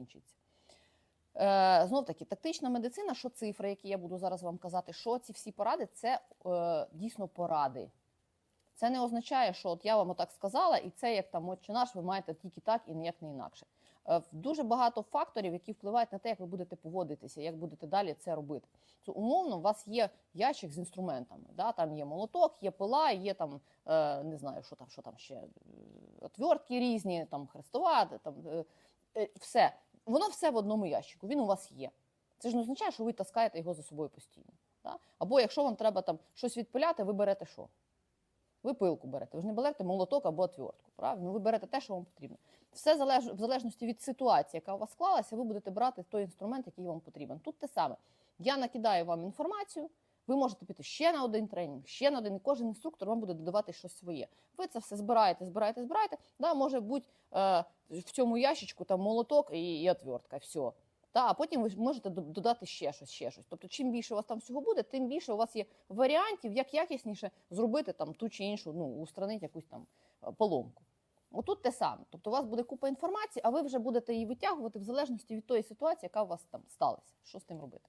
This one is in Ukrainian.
закінчиться. Е, знов таки, тактична медицина, що цифри, які я буду зараз вам казати, що ці всі поради, це е, дійсно поради. Це не означає, що от я вам отак сказала, і це як там отче наш, ви маєте тільки так і ніяк не інакше. Е, дуже багато факторів, які впливають на те, як ви будете поводитися, як будете далі це робити. То умовно, у вас є ящик з інструментами. Да? Там є молоток, є пила, є там е, не знаю, що там, що там ще е, отвертки різні, там хрестова, там е, е, все. Воно все в одному ящику. Він у вас є. Це ж не означає, що ви таскаєте його за собою постійно. Да? Або якщо вам треба там щось відпиляти, ви берете що? Ви пилку берете. Ви ж не берете молоток або отвертку. Правильно? Ви берете те, що вам потрібно. Все залеж... в залежності від ситуації, яка у вас склалася, ви будете брати той інструмент, який вам потрібен. Тут те саме. Я накидаю вам інформацію. Ви можете піти ще на один тренінг, ще на один. І кожен інструктор вам буде додавати щось своє. Ви це все збираєте, збираєте, збираєте. Да, може бути е, в цьому ящичку там молоток і, і отвертка. Все. Та, а потім ви можете додати ще щось, ще щось. Тобто, чим більше у вас там всього буде, тим більше у вас є варіантів, як якісніше зробити там ту чи іншу, ну, устранити якусь там е, поломку. Отут те саме. Тобто, у вас буде купа інформації, а ви вже будете її витягувати в залежності від тої ситуації, яка у вас там сталася. Що з тим робити?